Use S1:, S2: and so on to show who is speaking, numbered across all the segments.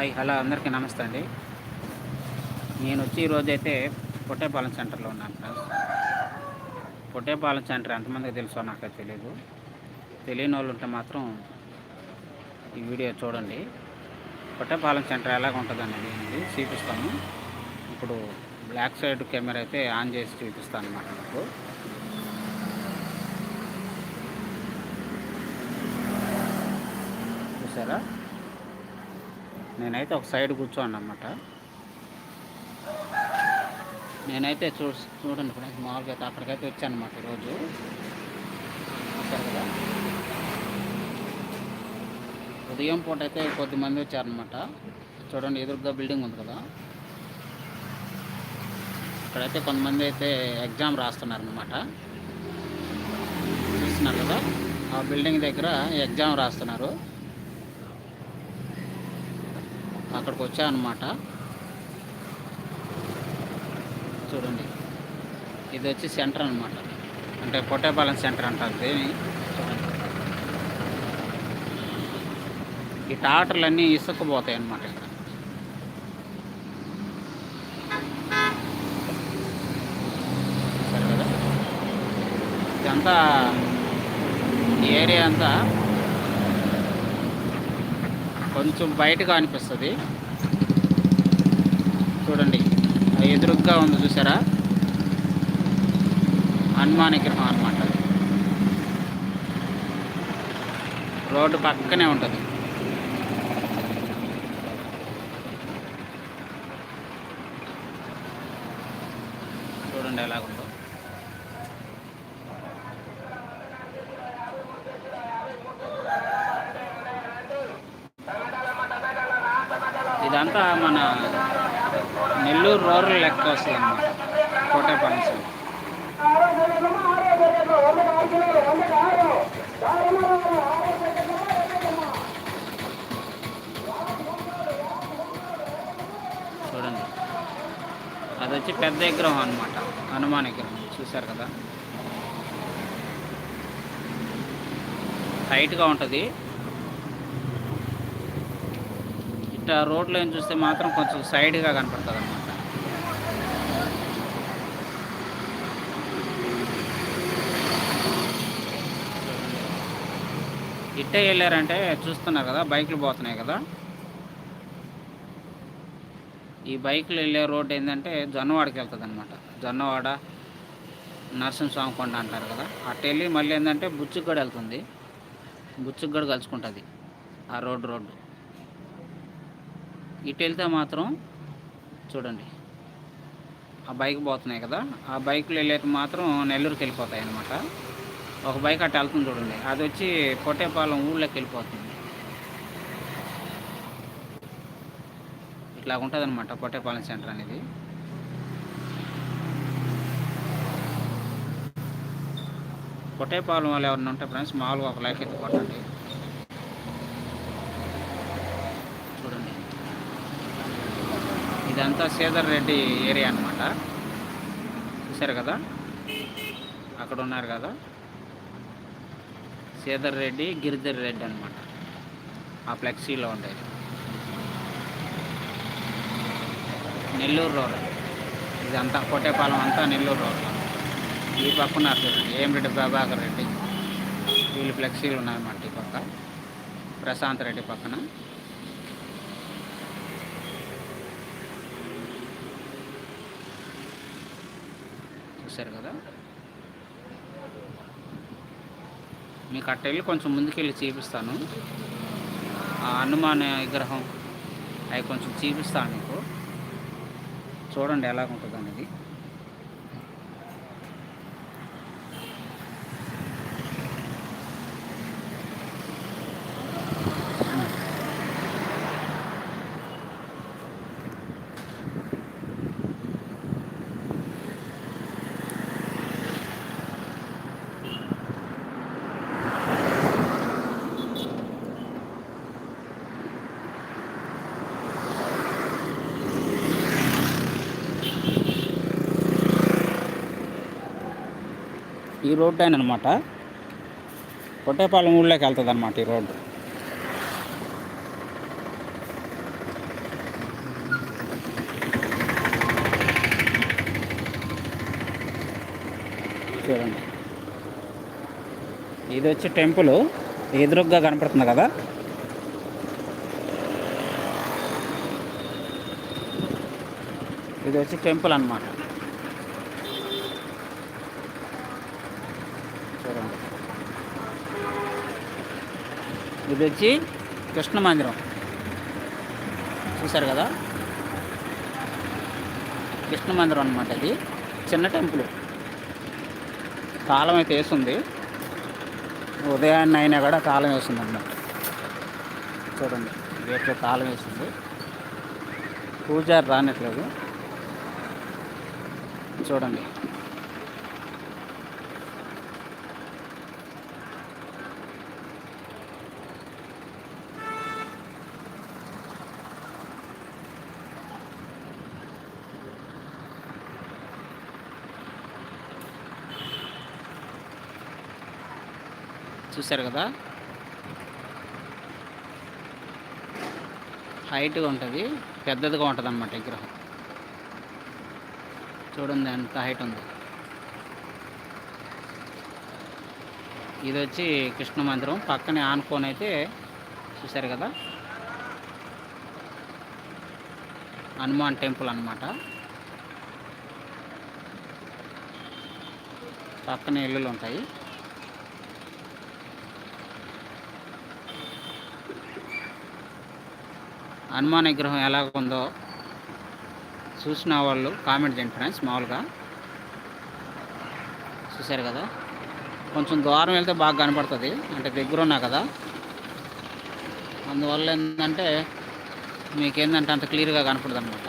S1: Hi hello అందరికీ నమస్తే అండి. నేను వచ్చి ఈరోజైతే అయితే పొట్టేపాలెం సెంటర్లో ఉన్నాను ఫ్రెండ్స్ పొట్టేపాలెం సెంటర్ ఎంతమందికి తెలుసో నాకు తెలియదు తెలియని వాళ్ళు ఉంటే మాత్రం ఈ వీడియో చూడండి. పొట్టేపాలెం సెంటర్ ఎలాగ ఉంటుంది అనేది చూపిస్తాను. ఇప్పుడు బ్లాక్ సైడ్ కెమెరా అయితే ఆన్ చేసి చూపిస్తాను అన్నమాట మీకు. చూసారా? నేనైతే ఒక సైడ్ కూర్చోండి అనమాట నేనైతే చూ చూడండి ఫ్రెండ్స్ మామూలుగా అయితే అక్కడికైతే వచ్చాను అనమాట ఈరోజు కదా. ఉదయం పూట అయితే కొద్ది మంది వచ్చారనమాట చూడండి ఎదురుగా బిల్డింగ్ ఉంది కదా. ఇక్కడైతే కొంతమంది అయితే ఎగ్జామ్ రాస్తున్నారనమాట చూస్తున్నారు కదా? ఆ బిల్డింగ్ దగ్గర ఎగ్జామ్ రాస్తున్నారు. అక్కడికి వచ్చానమాట చూడండి. ఇది వచ్చి సెంటర్ అనమాట అంటే పొట్టేపాలెం సెంటర్ అంటారు దేని చూడండి. ఈ టాటర్లన్నీ ఇసుక్కుపోతాయి అన్నమాట ఇక్కడ. సరే కదా. ఇదంతా ఏరియా అంతా కొంచెం బయటగా అనిపిస్తుంది. చూడండి ఎదురుగ్గా ఉంది చూసారా? హనుమాన్ విగ్రహం అనమాట రోడ్డు పక్కనే ఉంటుంది. చూడండి ఎలాగుందో ఇదంతా మన నెల్లూరు రూరల్ లెక్క వస్తుంది అన్నమాట కోటేపాలెం సైడ్ చూడండి. అది వచ్చి పెద్ద విగ్రహం అనమాట హనుమాన్ విగ్రహం చూశారు కదా. హైట్గా ఉంటుంది. ఇట్లా రోడ్ ఏం చూస్తే మాత్రం కొంచెం సైడ్గా కనపడుతుంది అనమాట ఇట్టే వెళ్ళారంటే చూస్తున్నారు కదా బైకులు పోతున్నాయి కదా. ఈ బైకులు వెళ్ళే రోడ్ ఏంటంటే జొన్నవాడకి వెళ్తుంది అనమాట జొన్నవాడ నరసింహస్వామి కొండ అంటారు కదా. అటు వెళ్ళి మళ్ళీ ఏంటంటే బుచ్చుగడ వెళ్తుంది. బుచ్చుగడ కలుసుకుంటుంది ఆ రోడ్డు రోడ్డు. ఇటు వెళ్తే మాత్రం చూడండి. ఆ బైక్ పోతున్నాయి కదా ఆ బైక్లు వెళ్ళేది మాత్రం నెల్లూరుకి వెళ్ళిపోతాయి అనమాట ఒక బైక్ అట్ట వెళ్తుంది చూడండి. అది వచ్చి కొట్టేపాలెం ఊళ్ళోకి వెళ్ళిపోతుంది. ఇట్లా ఉంటుంది అనమాట కొట్టేపాలెం సెంటర్ అనేది. కొట్టేపాలెం వాళ్ళు ఎవరైనా ఉంటే ఫ్రెండ్స్ మామూలుగా ఒక లైక్ ఎత్తి కొట్టండి చూడండి ఇదంతా శ్రీధర్ రెడ్డి ఏరియా అనమాట చూసారు కదా? అక్కడ ఉన్నారు కదా? శ్రీధర్ రెడ్డి గిరిధర్ రెడ్డి అనమాట ఆ ఫ్లెక్సీలో ఉండేది. నెల్లూరు రోడ్. ఇదంతా కోటేపాలెం అంతా నెల్లూరు రోడ్. ఈ పక్క ఉన్నారు చూడండి ఏమిరెడ్డి ప్రభాకర్ రెడ్డి. వీళ్ళు ఫ్లెక్సీలు ఉన్నాయన్నమాట ఈ పక్క. ప్రశాంత్ రెడ్డి పక్కన. చూశారు కదా. మీకు అట్ట వెళ్ళి కొంచెం ముందుకెళ్ళి చూపిస్తాను. ఆ హనుమాన్ విగ్రహం అవి కొంచెం చూపిస్తాను మీకు. చూడండి ఎలా ఉంటుంది అనేది ఈ రోడ్డు అయిన అనమాట కొట్టేపాలెం ఊళ్ళోకి వెళ్తుంది అనమాట ఈ రోడ్డు చూడండి. ఇది వచ్చి టెంపుల్. ఎదురుగ్గా కనపడుతుంది కదా. ఇది వచ్చి టెంపుల్ అనమాట ఇది వచ్చి కృష్ణ మందిరం. చూసారు కదా? కృష్ణ మందిరం అనమాట ఇది. చిన్న టెంపుల్. కాలం అయితే వేస్తుంది ఉదయాన్నే అయినా కూడా కాలం వేస్తుంది అన్నమాట. చూడండి గేట్లో కాలం వేస్తుంది పూజారి రానట్లేదు. చూడండి. చూశారు కదా? హైట్గా ఉంటుంది పెద్దదిగా ఉంటుంది అన్నమాట విగ్రహం చూడండి ఎంత హైట్ ఉంది. ఇది వచ్చి కృష్ణ మందిరం పక్కనే ఆనుకొని అయితే చూశారు కదా? హనుమాన్ టెంపుల్ అన్నమాట. పక్కనే ఇల్లులు ఉంటాయి. హనుమాన్ విగ్రహం ఎలా ఉందో చూసిన వాళ్ళు కామెంట్ చేయండి ఫ్రెండ్స్ మామూలుగా. చూశారు కదా? కొంచెం దూరం వెళ్తే బాగా కనపడుతుంది అంటే దగ్గర ఉన్నా కదా? అందువల్ల ఏంటంటే మీకేందంటే అంత క్లియర్గా కనపడదు అనమాట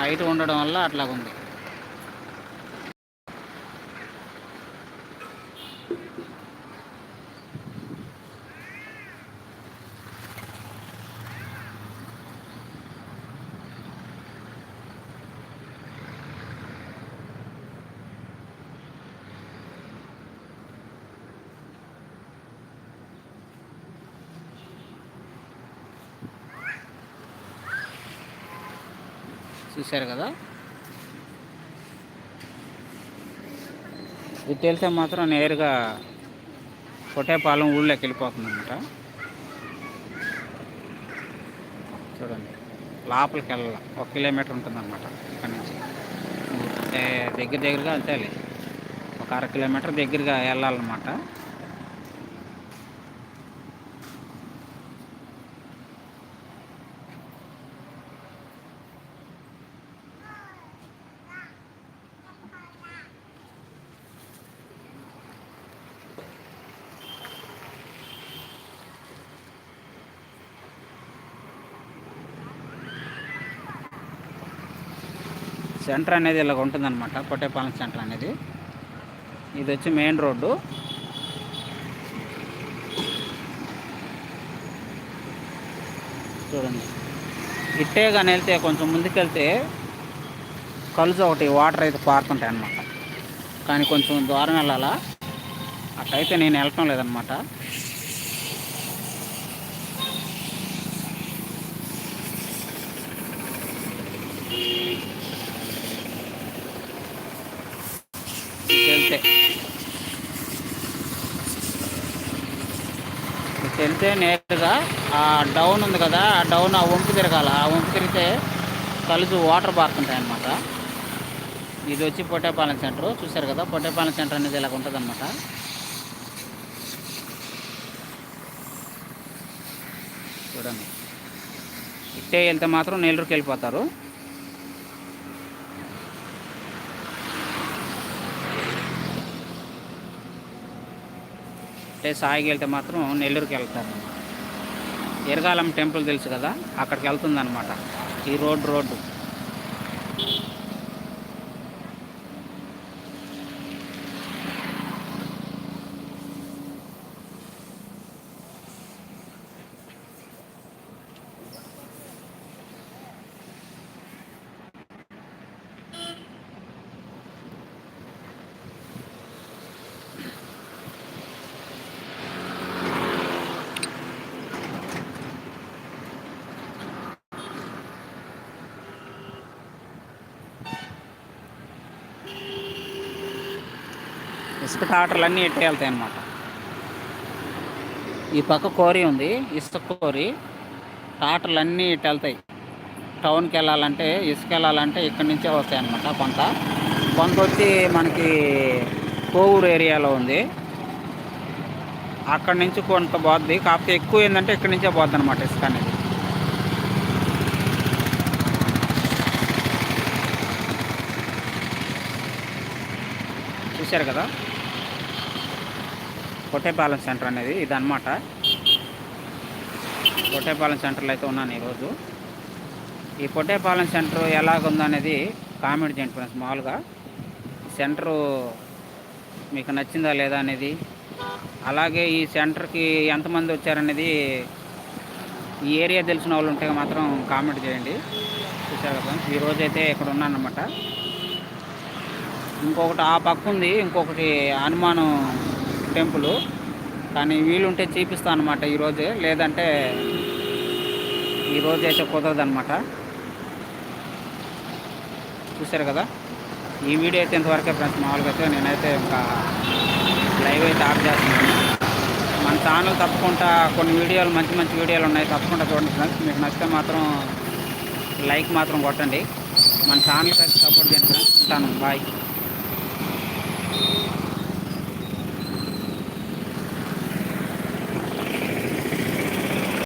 S1: హైట్ ఉండడం వల్ల అట్లాగుంది. చూశారు కదా? ఇది తెలిస్తే మాత్రం నేరుగా కొట్టేపాలెం ఊళ్ళోకి వెళ్ళిపోతుంది అనమాట చూడండి లోపలికి వెళ్ళాలి. ఒక కిలోమీటర్ ఉంటుందన్నమాట ఇక్కడ నుంచి. అంటే దగ్గర దగ్గరగా వెళ్తాయి ఒక అర కిలోమీటర్ దగ్గరగా వెళ్ళాలన్నమాట. సెంటర్ అనేది ఇలా ఉంటుందన్నమాట కొట్టేపాలెం సెంటర్ అనేది. ఇది వచ్చి మెయిన్ రోడ్డు. చూడండి. ఇట్టే కానీ వెళ్తే కొంచెం ముందుకెళ్తే కలుసు ఒకటి వాటర్ అయితే పారుతుంటాయి అన్నమాట కానీ కొంచెం దూరం వెళ్ళాలా? అట్లయితే నేను వెళ్ళటం లేదనమాట వెళ్తే వెళ్తే నేరుగా ఆ డౌన్ ఉంది కదా ఆ డౌన్ ఆ వంపు తిరగాల. ఆ వంపు తిరిగితే కలిసి వాటర్ పారుతుంటాయి అన్నమాట ఇది వచ్చి పొట్టేపాలెం సెంటర్. చూశారు కదా పొట్టేపాలెం సెంటర్ అనేది ఇలాగ ఉంటుంది అనమాట చూడండి. ఇట్టే వెళ్తే మాత్రం నెల్లూరుకి వెళ్ళిపోతారు. అంటే సాయికి వెళ్తే మాత్రం నెల్లూరుకి వెళ్తారు. ఎరగాలం టెంపుల్ తెలుసు కదా అక్కడికి వెళ్తుంది అనమాట ఈ రోడ్డు రోడ్డు. ఇసుక టాటర్లన్నీ అన్నీ ఇట్టే వెళ్తాయి అన్నమాట. ఈ పక్క కోరి ఉంది ఇసుక కోరి. టాటర్లన్నీ ఇటు వెళ్తాయి. టౌన్కి వెళ్ళాలంటే ఇసుక వెళ్ళాలంటే ఇక్కడి నుంచే వస్తాయి అన్నమాట కొంత కొంత వచ్చి మనకి కోవూరు ఏరియాలో ఉంది. అక్కడి నుంచి కొంత పోద్ది. కాకపోతే ఎక్కువ ఏంటంటే ఇక్కడి నుంచే పోద్ది అనమాట ఇసుక అనేది. చూశారు కదా? కొట్టేపాలెం సెంటర్ అనేది ఇదన్నమాట. కొట్టేపాలెం సెంటర్లో అయితే ఉన్నాను ఈరోజు. ఈ పొట్టేపాలెం సెంటర్ ఎలాగుందనేది కామెంట్ చేయండి ఫ్రెండ్స్ మామూలుగా. సెంటరు మీకు నచ్చిందా లేదా అనేది అలాగే ఈ సెంటర్కి ఎంతమంది వచ్చారనేది ఈ ఏరియా తెలిసిన వాళ్ళు ఉంటే మాత్రం కామెంట్ చేయండి. చూసారు కదా ఈరోజు అయితే ఇక్కడ ఉన్నానమాట ఇంకొకటి ఆ పక్క ఉంది ఇంకొకటి హనుమాను టెంపుల్. కానీ వీలుంటే చూపిస్తాను అనమాట ఈరోజే. లేదంటే ఈరోజు అయితే కుదరదు అనమాట చూశారు కదా? ఈ వీడియో అయితే ఇంతవరకే ఫ్రెండ్స్ మామూలుగా అయితే నేనైతే ఇంకా లైవ్ అయితే ఆఫ్ చేస్తున్నాను. మన ఛానల్ తప్పకుండా కొన్ని వీడియోలు మంచి మంచి వీడియోలు ఉన్నాయి తప్పకుండా చూడండి ఫ్రెండ్స్. మీకు నచ్చితే మాత్రం లైక్ మాత్రం కొట్టండి. మన ఛానల్కి అయితే సపోర్ట్ చేయండి ఫ్రెండ్స్. ఉంటాను. బాయ్.